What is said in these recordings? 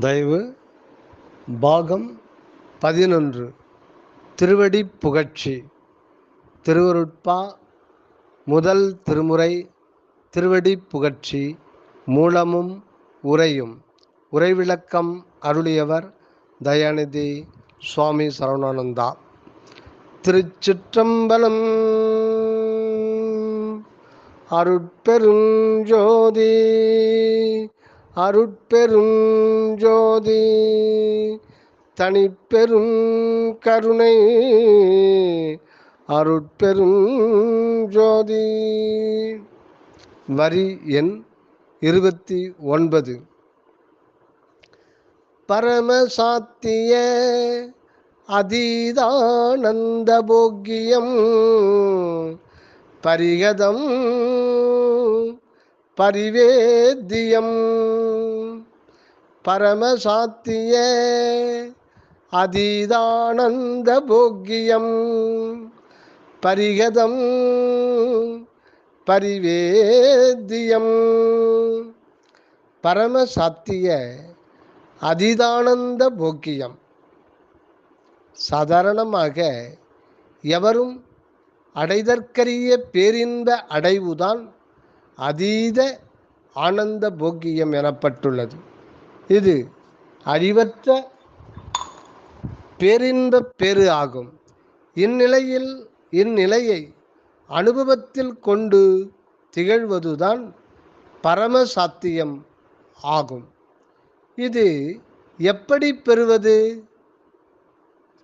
தயவு பாகம் பதினொன்று. திருவடி புகழ்ச்சி. திருவருட்பா முதல் திருமுறை திருவடி புகழ்ச்சி மூலமும் உரையும் உரைவிளக்கம் அருளியவர் தயாநிதி சுவாமி சரவணானந்தா. திருச்சிற்றம்பலம் அருட்பெருஞ்சோதி அருட்பெருஞ்சோதி தனிப்பெரும் கருணை. அருட்பெரும் ஜோதி. வரி எண் இருபத்தி ஒன்பது. பரமசாத்திய அதீதானந்த போக்கியம். பரிகதம் பரிவேத்தியம். பரமசாத்திய. அதீதானந்த போக்கியம். பரிகதம் பரிவேத்தியம். பரமசாத்திய அதீதானந்த போக்கியம். சாதாரணமாக எவரும் அடைதற்கரிய பேரின்ப அடைவுதான் அதீத ஆனந்த போக்கியம் எனப்பட்டுள்ளது. இது அழிவற்ற பேரின்ப பேறு ஆகும். இந்நிலையில் இந்நிலையை அனுபவத்தில் கொண்டு திகழ்வதுதான் பரம சாத்தியம் ஆகும். இது எப்படி பெறுவது?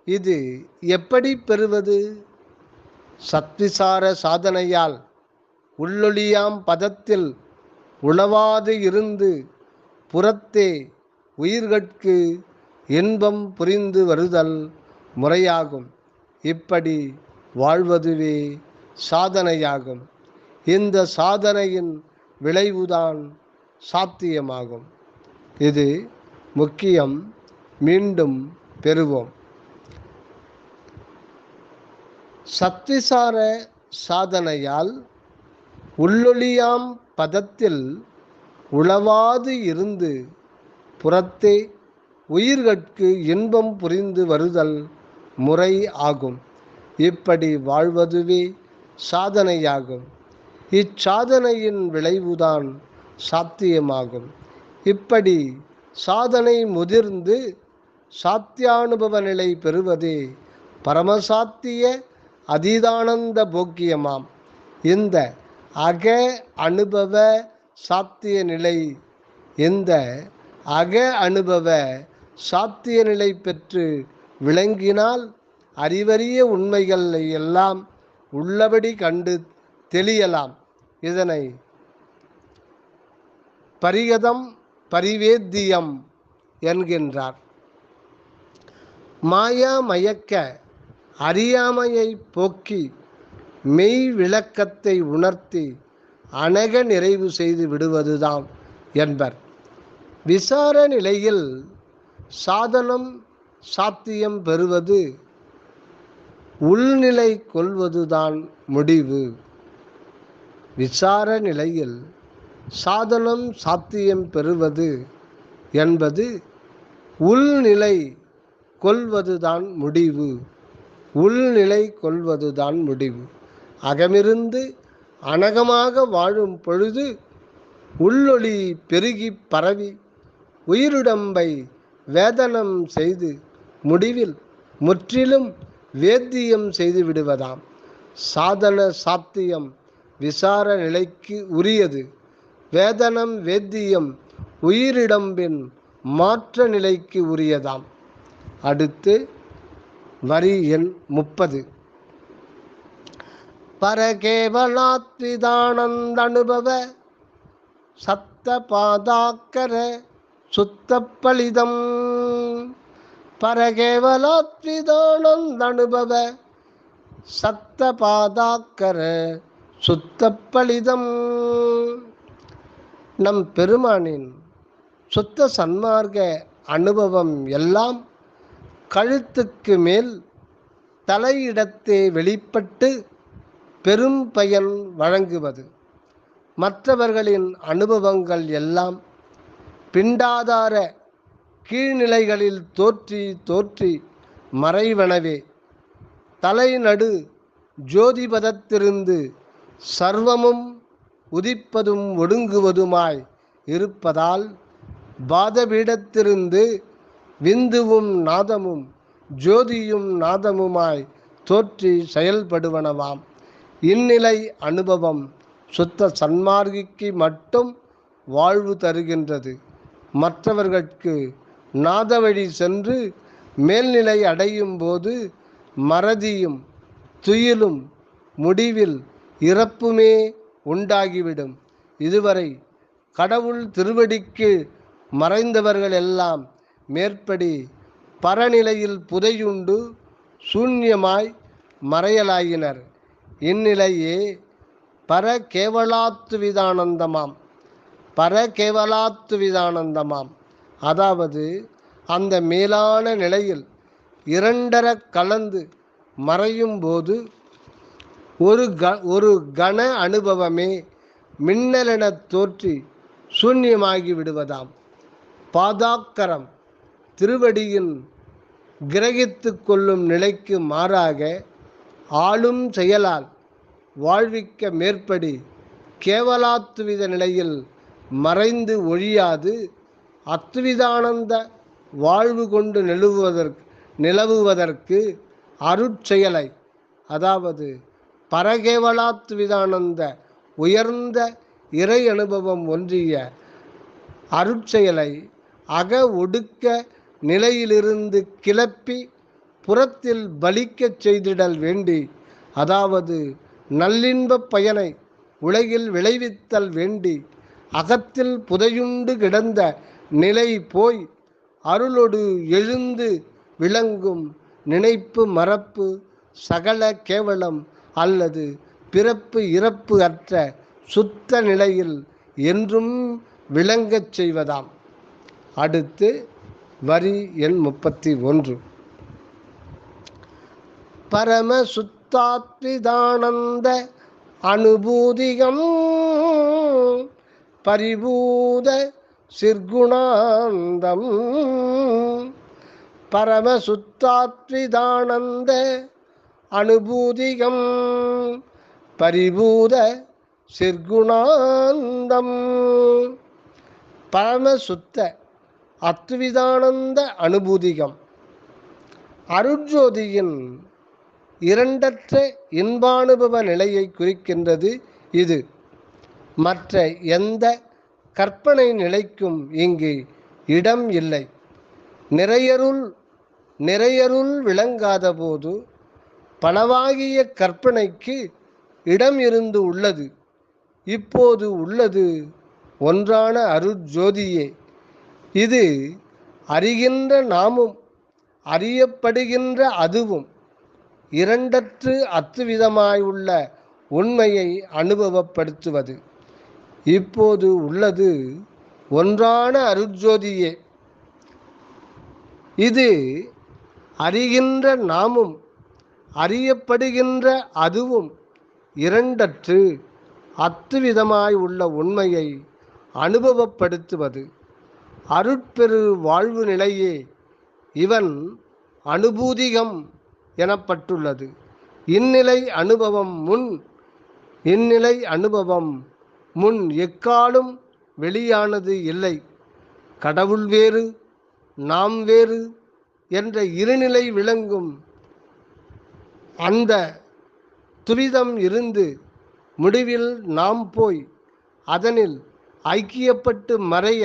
இது எப்படி பெறுவது? சத்விசார சாதனையால் உள்ளொளியாம் பதத்தில் உளவாது இருந்து புறத்தே உயிர்கட்கு இன்பம் புரிந்து வருதல் முறையாகும். இப்படி வாழ்வதுவே சாதனையாகும். இந்த சாதனையின் விளைவுதான் சாத்தியமாகும். இது முக்கியம். மீண்டும் பெறுவோம். சக்திசார சாதனையால் உள்ளொளியாம் பதத்தில் உளவாது இருந்து புறத்தே உயிர்கட்கு இன்பம் புரிந்து வருதல் முறை ஆகும். இப்படி வாழ்வதுவே சாதனையாகும். இச்சாதனையின் விளைவுதான் சாத்தியமாகும். இப்படி சாதனை முதிர்ந்து சாத்தியானுபவ நிலை பெறுவதே பரமசாத்திய அதீதானந்த போக்கியமாம். இந்த அக அனுபவ சாத்திய நிலை இந்த அக அனுபவ சாத்திய நிலை பெற்று விளங்கினால் அறிவறிய உண்மைகளை எல்லாம் உள்ளபடி கண்டு தெளியலாம். இதனை பரிகதம் பரிவேத்தியம் என்கின்றார். மாயா மயக்க அறியாமையை போக்கி மெய் விளக்கத்தை உணர்த்தி அணக நிறைவு செய்து விடுவதுதான் என்பர். விசார நிலையில் சாதனம் சாத்தியம் பெறுவது உள்நிலை கொள்வதுதான் முடிவு. விசார நிலையில் சாதனம் சாத்தியம் பெறுவது என்பது உள்நிலை கொள்வதுதான் முடிவு. உள்நிலை கொள்வதுதான் முடிவு. அகமிருந்து அனகமாக வாழும் பொழுது உள்ளொளி பெருகி பரவி உயிருடம்பை வேதனம் செய்து முடிவில் முற்றிலும் வேத்தியம் செய்து விடுவதாம். சாதன சாத்தியம் விசார நிலைக்கு உரியது. வேதனம் வேத்தியம் உயிரிடம்பின் மாற்ற நிலைக்கு உரியதாம். அடுத்து வரி எண் முப்பது. பரகேவலாத்விதானந்தனுபவ சத்த பாதாக்கர சுத்த பலிதம் பரகேவலாத்விதானந்தனுபவ சத்த பாதாக்கர சுத்த பலிதம் நம் பெருமானின் சுத்த சன்மார்க்க அனுபவம் எல்லாம் கழுத்துக்கு மேல் தலையிடத்தே வெளிப்பட்டு பெரும் பயன் வழங்குவது. மற்றவர்களின் அனுபவங்கள் எல்லாம் பிண்டாதார கீழ்நிலைகளில் தோற்றி தோற்றி மறைவனவே. தலைநடு ஜோதிபதத்திலிருந்து சர்வமும் உதிப்பதும் ஒடுங்குவதுமாய் இருப்பதால் பாதபீடத்திலிருந்து விந்துவும் நாதமும் ஜோதியும் நாதமுமாய் தோற்றி செயல்படுவனவாம். இந்நிலை அனுபவம் சுத்த சன்மார்கிக்கு மட்டும் வாழ்வு தருகின்றது. மற்றவர்களுக்கு நாத வழி சென்று மேல்நிலை அடையும் போது மறதியும் துயிலும் முடிவில் இறப்புமே உண்டாகிவிடும். இதுவரை கடவுள் திருவடிக்கு மறைந்தவர்கள் எல்லாம் மேற்படி பரநிலையில் புதையுண்டு சூன்யமாய் மறையலாயினர். இந்நிலையே பர கேவலாத்துவிதானந்தமாம். பர கேவலாத்துவிதானந்தமாம். அதாவது அந்த மேலான நிலையில் இரண்டர கலந்து மறையும் போது ஒரு க ஒரு கன அனுபவமே மின்னலெனத் தோற்றி சூன்யமாகி விடுவதாம். பாதாக்கரம் திருவடியின் கிரகித்து கொள்ளும் நிலைக்கு மாறாக ஆளும் செயலால் வாழ்விக்க மேற்படி கேவலாத்துவித நிலையில் மறைந்து ஒழியாது. அத்துவிதானந்த வாழ்வு கொண்டு நிலவுவதற்கு நிலவுவதற்கு அருட்செயலை அதாவது பரகேவலாத்துவிதானந்த உயர்ந்த இறை அனுபவம் ஒன்றிய அருட்செயலை அக ஒடுக்க நிலையிலிருந்து கிளப்பி புறத்தில் பலிக்கச் செய்திடல் வேண்டி அதாவது நல்லின்பப் பயனை உலகில் விளைவித்தல் வேண்டி அகத்தில் புதையுண்டு கிடந்த நிலை போய் அருளொடு எழுந்து விளங்கும் நினைப்பு மறப்பு சகல கேவலம் அல்லது பிறப்பு இறப்பு அற்ற சுத்த நிலையில் என்றும் விளங்கச் செய்வதாம். அடுத்து வரி எண் முப்பத்தி ஒன்று. பரம சுத்தாத்விதானந்த அனுபூதிகம். பரிபூத சிற்குணாந்தம். பரம சுத்தாத்விதானந்த அனுபூதிகம். பரிபூத சிற்குணாந்தம். பரமசுத்த அத்விதானந்த அனுபூதிகம். அருட்ஜோதியின் இரண்டற்ற இன்பானுபவ நிலையை குறிக்கின்றது இது. மற்ற எந்த கற்பனை நிலைக்கும் இங்கு இடம் இல்லை. நிறையருள் நிறையருள் விளங்காத போது பலவாகிய கற்பனைக்கு இடம் இருந்து உள்ளது. இப்போது உள்ளது ஒன்றான அருட்ஜோதியே. இது அறிகின்ற நாமும் அறியப்படுகின்ற அதுவும். இரண்டற்று அத்துவிதமாயுள்ள உண்மையை அனுபவப்படுத்துவது. இப்போது உள்ளது ஒன்றான அருட்ஜோதியே. இது அறிகின்ற நாமும் அறியப்படுகின்ற அதுவும் இரண்டற்று அத்துவிதமாய் உள்ள உண்மையை அனுபவப்படுத்துவது. அருட்பெரு வாழ்வு நிலையே இவன் அனுபூதிகம் எனப்பட்டுள்ளது. இந்நிலை அனுபவம் முன் இந்நிலை அனுபவம் முன் எக்காலும் வெளியானது இல்லை. கடவுள் வேறு நாம் வேறு என்ற இருநிலை விளங்கும் அந்த துரிதம் இருந்து முடிவில் நாம் போய் அதனில் ஐக்கியப்பட்டு மறைய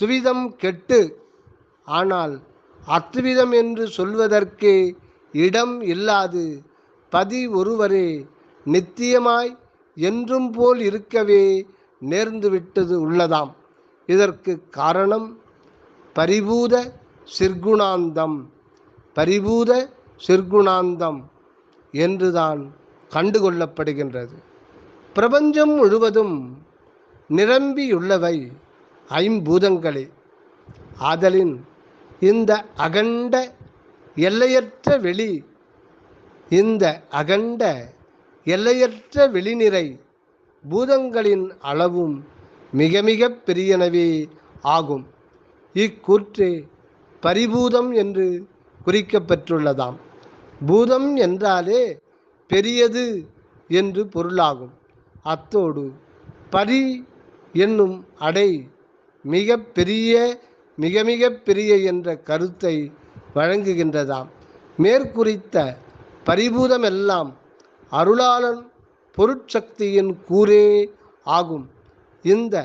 துவிதம் கெட்டு ஆனால் அத்துவிதம் என்று சொல்வதற்கே இடம் இல்லாது பதி ஒருவரே நித்தியமாய் என்றும் போல் இருக்கவே நேர்ந்துவிட்டது உள்ளதாம். இதற்கு காரணம் பரிபூத சிற்குணாந்தம். பரிபூத சிற்குணாந்தம் என்றுதான் கண்டுகொள்ளப்படுகின்றது. பிரபஞ்சம் முழுவதும் நிரம்பியுள்ளவை ஐம்பூதங்களே. ஆதலின் இந்த அகண்ட எல்லையற்ற வெளி இந்த அகண்ட எல்லையற்ற வெளிநிறை பூதங்களின் அளவும் மிக மிக பெரியனவே ஆகும். இக்கூற்று பரிபூதம் என்று குறிக்கப்பெற்றுள்ளதாம் பூதம் என்றாலே பெரியது என்று பொருளாகும். அத்தோடு பரி என்னும் அடை மிக பெரிய மிக மிக பெரிய என்ற கருத்தை வழங்குகின்றதாம். மேற்குறித்த பரிபூதமெல்லாம் அருளாளன் பொருட்சக்தியின் கூரே ஆகும். இந்த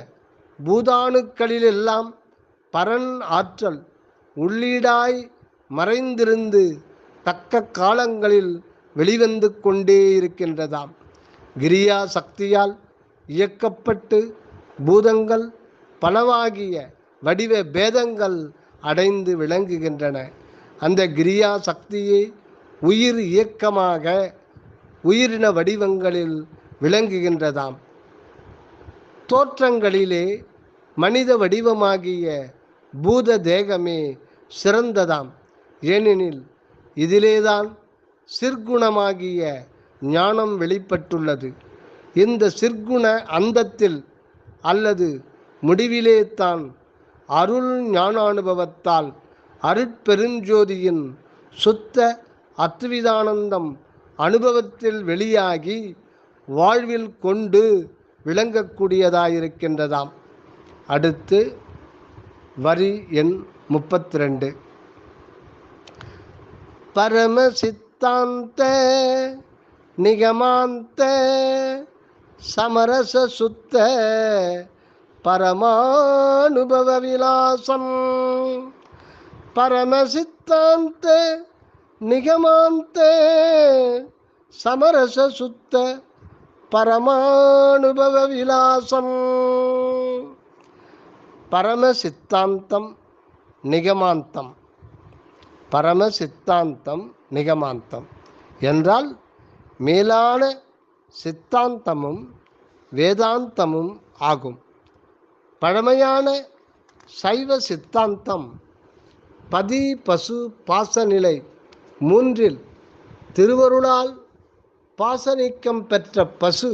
பூதாணுக்களிலெல்லாம் பரன் ஆற்றல் உள்ளீடாய் மறைந்திருந்து தக்க காலங்களில் வெளிவந்து கொண்டே இருக்கின்றதாம். கிரியா சக்தியால் இயக்கப்பட்டு பூதங்கள் பலவாகிய வடிவ பேதங்கள் அடைந்து விளங்குகின்றன. அந்த கிரியா சக்தியே உயிர் இயக்கமாக உயிரின வடிவங்களில் விளங்குகின்றதாம். தோற்றங்களிலே மனித வடிவமாகிய பூத தேகமே சிறந்ததாம். ஏனெனில் இதிலேதான் சிற்குணமாகிய ஞானம் வெளிப்பட்டுள்ளது. இந்த சிற்குண அந்தத்தில் அல்லது முடிவிலே தான் அருள் ஞானானுபவத்தால் அருட்பெருஞ்சோதியின் சுத்த அத்விதானந்தம் அனுபவத்தில் வெளியாகி வாழ்வில் கொண்டு விளங்கக்கூடியதாயிருக்கின்றதாம். அடுத்து வரி எண் முப்பத்தி ரெண்டு பரம சித்தாந்த நிகமாந்த சமரச சுத்த பரமானுபவ விலாசம். பரம சித்தாந்த நிகமாந்த சமரச சுத்த பரமானுபவ விலாசம். பரம சித்தாந்தம் நிகமாந்தம். பரம சித்தாந்தம் நிகமாந்தம். என்றால் மேலான சித்தாந்தமும் வேதாந்தமும் ஆகும். பழமையான சைவ சித்தாந்தம் பதி பசு பாசநிலை மூன்றில் திருவருளால் பாசநீக்கம் பெற்ற பசு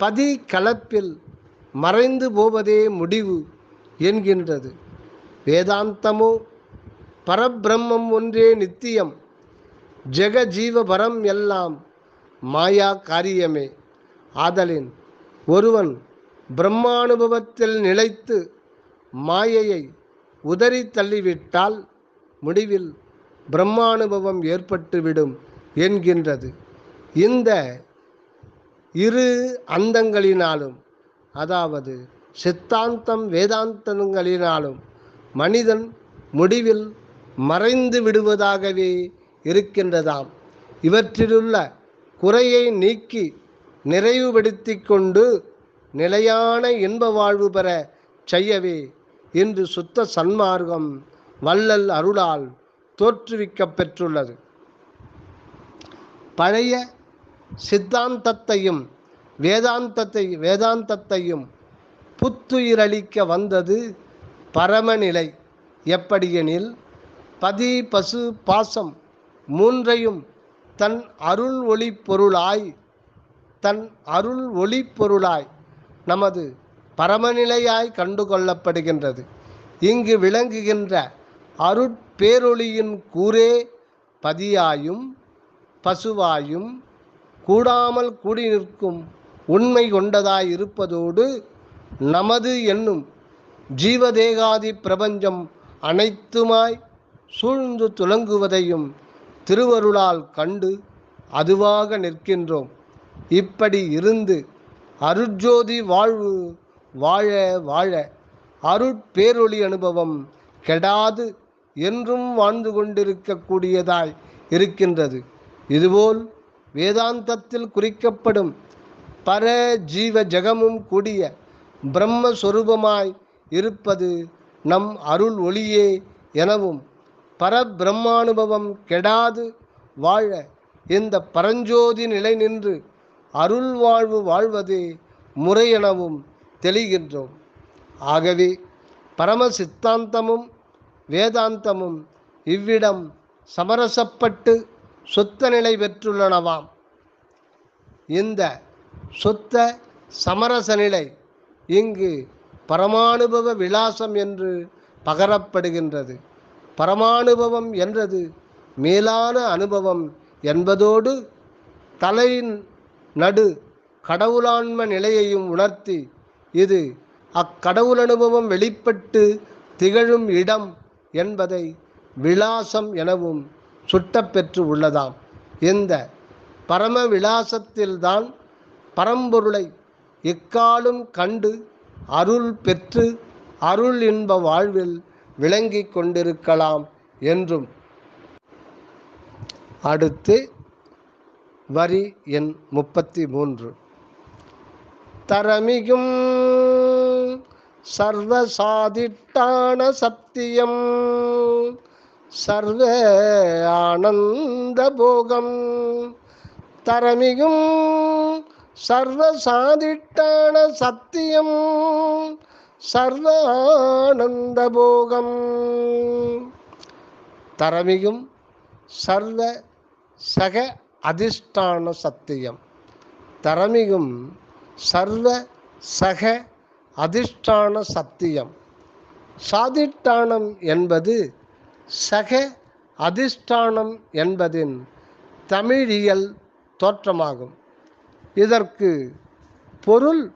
பதி கலப்பில் மறைந்து போவதே முடிவு என்கின்றது. வேதாந்தமோ பரபிரம்மம் ஒன்றே நித்தியம் ஜெகஜீவபரம் எல்லாம் மாயா காரியமே. ஆதலின் ஒருவன் பிரம்மானுபவத்தில் நிலைத்து மாயையை உதறி தள்ளிவிட்டால் முடிவில் பிரம்மானுபவம் ஏற்பட்டுவிடும் என்கின்றது. இந்த இரு அந்தங்களினாலும் அதாவது சித்தாந்தம் வேதாந்தங்களினாலும் மனிதன் முடிவில் மறைந்து விடுவதாகவே இருக்கின்றதாம். இவற்றிலுள்ள குறையை நீக்கி நிறைவுபடுத்தி கொண்டு நிலையான இன்ப வாழ்வு பெற செய்யவே இன்று சுத்த சன்மார்க்கம் வள்ளல் அருளால் தோற்றுவிக்க பெற்றுள்ளது. பழைய சித்தாந்தத்தையும் வேதாந்தத்தை வேதாந்தத்தையும் புத்துயிரளிக்க வந்தது பரமநிலை. எப்படியெனில் பதி பசு பாசம் மூன்றையும் தன் அருள் ஒளி பொருளாய் தன் அருள் ஒளி பொருளாய் நமது பரமநிலையாய் கண்டு கொள்ளப்படுகின்றது இங்கு விளங்குகின்ற அருட்பேரொளியின் கூரே பதியாயும் பசுவாயும் கூடாமல் கூடி நிற்கும் உண்மை கொண்டதாய் இருப்பதோடு நமது என்னும் ஜீவதேகாதி பிரபஞ்சம் அனைத்துமாய் சூழ்ந்து துலங்குவதையும் திருவருளால் கண்டு அதுவாக நிற்கின்றோம். இப்படி இருந்து அருட்ஜோதி வாழ்வு வாழ வாழ. அருட்பேரொளி அனுபவம் கெடாது என்றும் வாழ்ந்து கொண்டிருக்கக்கூடியதாய் இருக்கின்றது. இதுபோல் வேதாந்தத்தில் குறிக்கப்படும் பர ஜீவ ஜகமும் கூடிய பிரம்மஸ்வரூபமாய் இருப்பது நம் அருள் ஒளியே எனவும் பரபிரம்மானுபவம் கெடாது வாழ இந்த பரஞ்சோதி நிலை நின்று அருள் வாழ்வு வாழ்வதே முறை எனவும் தெளிகின்றோம். ஆகவே பரம சித்தாந்தமும் வேதாந்தமும் இவ்விடம் சமரசப்பட்டு சொத்த நிலை பெற்றுள்ளனவாம். இந்த சொத்த சமரச நிலை இங்கு பரமானுபவ விலாசம் என்று பகரப்படுகின்றது. பரமானுபவம் என்றது மேலான அனுபவம் என்பதோடு தலை நடு கடவுளான்ம நிலையையும் உணர்த்தி இது அக்கடவுள் அனுபவம் வெளிப்பட்டு திகழும் இடம் என்பதை விலாசம் எனவும் சுட்டப்பெற்று உள்ளதாம். இந்த பரம விலாசத்தில்தான் பரம்பொருளை எக்காலும் கண்டு அருள் பெற்று அருள் இன்ப வாழ்வில் விளங்கி கொண்டிருக்கலாம் என்றும். அடுத்து வரி எண் முப்பத்தி மூன்று. தரமிகும் சர்வசாதிட்டான சத்தியம் சர்வ ஆனந்த போகம். தரமிகும் சர்வசாதிட்டான சத்தியம் சர்வ ஆனந்த போகம். தரமிகும் சர்வ சக அதிஷ்டான சத்தியம் தரமிகும் சர்வ சக அதிஷ்டான சத்தியம். சாதிட்டானம் என்பது சக அதிஷ்டானம் என்பதின் தமிழியல் தோற்றமாகும். இதற்கு பொருள்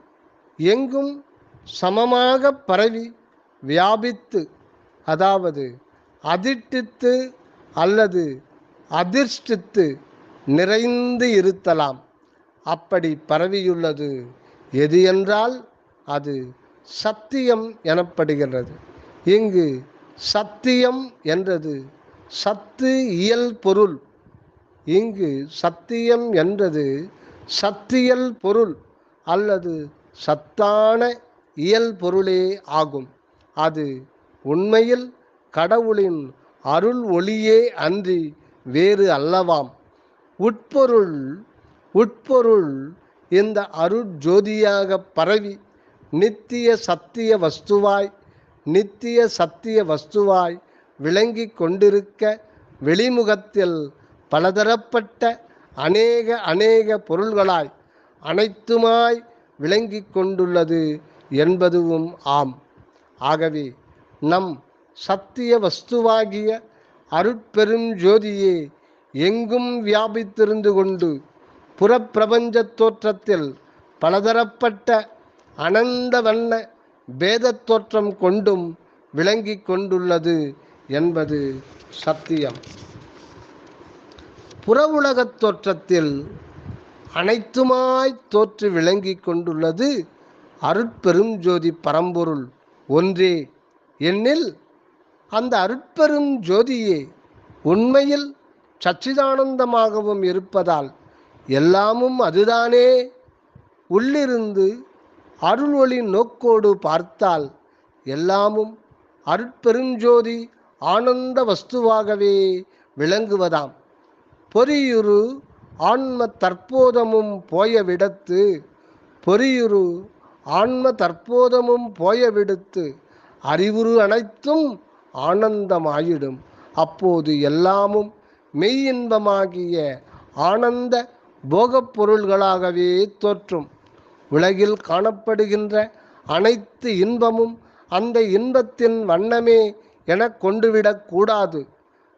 எங்கும் சமமாக பரவி வியாபித்து அதாவது அதிட்டித்து அல்லது அதிர்ஷ்டித்து நிறைந்து இருத்தலாம். அப்படி பரவியுள்ளது. எது என்றால் அது சத்தியம் எனப்படுகிறது இங்கு சத்தியம் என்றது சத்து இயல் பொருள். இங்கு சத்தியம் என்றது சத்தியல் பொருள் அல்லது சத்தான இயல் பொருளே ஆகும். அது உண்மையில் கடவுளின் அருள் ஒளியே அன்றி வேறு அல்லவாம். உட்பொருள் உட்பொருள் இந்த அருட்ஜோதியாக பரவி நித்திய சத்திய வஸ்துவாய் நித்திய சத்திய வஸ்துவாய் விளங்கி கொண்டிருக்க வெளிமுகத்தில் பலதரப்பட்ட அநேக அநேக பொருள்களாய் அனைத்துமாய் விளங்கி கொண்டுள்ளது என்பதுவும் ஆம். ஆகவே நம் சத்திய வஸ்துவாகிய அருட்பெரும் ஜோதியே எங்கும் வியாபித்திருந்து கொண்டு புறப்பிரபஞ்சத் தோற்றத்தில் பலதரப்பட்ட அனந்த வண்ண பேதத் தோற்றம் கொண்டும் விளங்கி கொண்டுள்ளது என்பது சத்தியம். புற உலகத் தோற்றத்தில் அனைத்துமாய் தோற்று விளங்கி கொண்டுள்ளது அருட்பெரும் ஜோதி பரம்பொருள் ஒன்றே. என்னில் அந்த அருட்பெரும் ஜோதியே உண்மையில் சச்சிதானந்தமாகவும் இருப்பதால் எல்லாமும் அதுதானே. உள்ளிருந்து அருள் ஒளி நோக்கோடு பார்த்தால் எல்லாமும் அருட்பெருஞ்சோதி ஆனந்த வஸ்துவாகவே விளங்குவதாம். பொறியுரு ஆன்ம தற்போதமும் போய விடத்து பொறியுரு ஆன்ம தற்போதமும் போய விடுத்து அறிவுரு அனைத்தும் ஆனந்தமாயிடும். அப்போது எல்லாமும் மெய் இன்பமாகிய ஆனந்த போகப் பொருள்களாகவே தோற்றும். உலகில் காணப்படுகின்ற அனைத்து இன்பமும் அந்த இன்பத்தின் வண்ணமே என கொண்டுவிடக் கூடாது.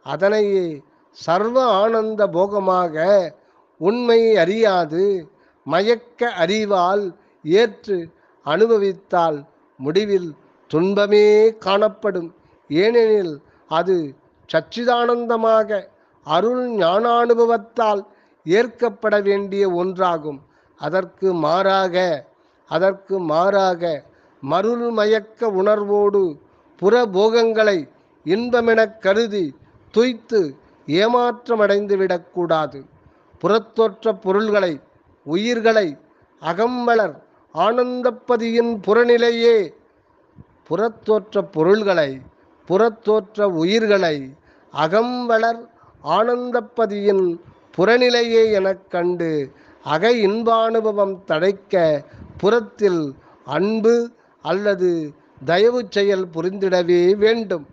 அதனையே சர்வ ஆனந்த போகமாக உண்மை அறியாது மயக்க அறிவால் ஏற்று அனுபவித்தால் முடிவில் துன்பமே காணப்படும். ஏனெனில் அது சச்சிதானந்தமாக அருள் ஞானானுபவத்தால் ஏற்கப்பட வேண்டிய ஒன்றாகும். அதற்கு மாறாக அதற்கு மாறாக மருள்மயக்க உணர்வோடு புறபோகங்களை இன்பமெனக் கருதி துய்த்து ஏமாற்றமடைந்து விடக்கூடாது புறத்தோற்ற பொருள்களை உயிர்களை அகம்பலர் ஆனந்தப்பதியின் புறநிலையே புறத்தோற்ற பொருள்களை புறத்தோற்ற உயிர்களை அகம்பலர் ஆனந்தப்பதியின் புறநிலையே எனக் கண்டு அகை இன்பானுபவம் தடைக்க புறத்தில் அன்பு அல்லது தயவு செயல் புரிந்திடவே வேண்டும்.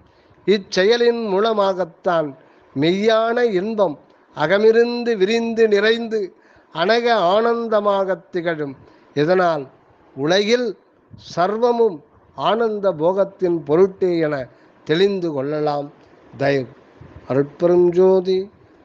இச்செயலின் மூலமாகத்தான் மெய்யான இன்பம் அகமிருந்து விரிந்து நிறைந்து அனக ஆனந்தமாக திகழும். இதனால் உலகில் சர்வமும் ஆனந்த போகத்தின் பொருட்டே என தெளிந்து கொள்ளலாம். தயவு. அருட்பெரும் ஜோதி